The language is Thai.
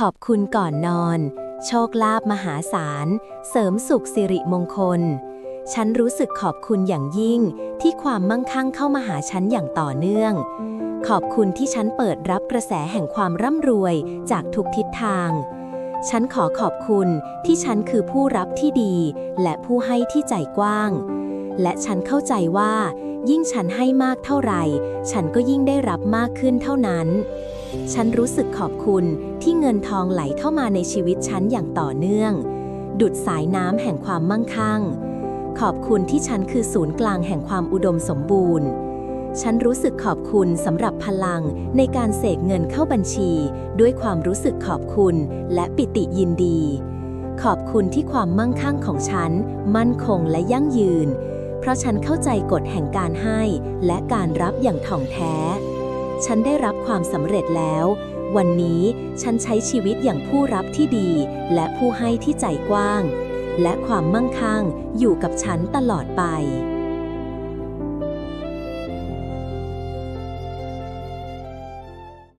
ขอบคุณก่อนนอน โชคลาภมหาศาล เสริมสุขสิริมงคล ฉันรู้สึกขอบคุณอย่างยิ่งที่ความมั่งคั่งเข้ามาหาฉันอย่างต่อเนื่อง ขอบคุณที่ฉันเปิดรับกระแสแห่งความร่ำรวยจากทุกทิศทาง ฉันขอขอบคุณที่ฉันคือผู้รับที่ดี และผู้ให้ที่ใจกว้าง และฉันเข้าใจว่า ยิ่งฉันให้มากเท่าไหร่ ฉันก็ยิ่งได้รับมากขึ้นเท่านั้น ฉันรู้สึกขอบคุณที่เงินทองไหลเข้ามาในชีวิตฉันอย่างต่อเนื่อง ดุดสายน้ำแห่งความมั่งคั่ง ขอบคุณที่ฉันคือศูนย์กลางแห่งความอุดมสมบูรณ์ ฉันรู้สึกขอบคุณสำหรับพลังในการเสกเงินเข้าบัญชี ด้วยความรู้สึกขอบคุณและปิติยินดี ขอบคุณที่ความมั่งคั่งของฉัน มั่นคงและยั่งยืน เพราะฉันเข้าใจกฎแห่งการให้ และการรับอย่างถ่องแท้ ฉันได้รับความสำเร็จแล้ว วันนี้ฉันใช้ชีวิตอย่างผู้รับที่ดี และผู้ให้ที่ใจกว้าง และความมั่งคั่งอยู่กับฉันตลอดไป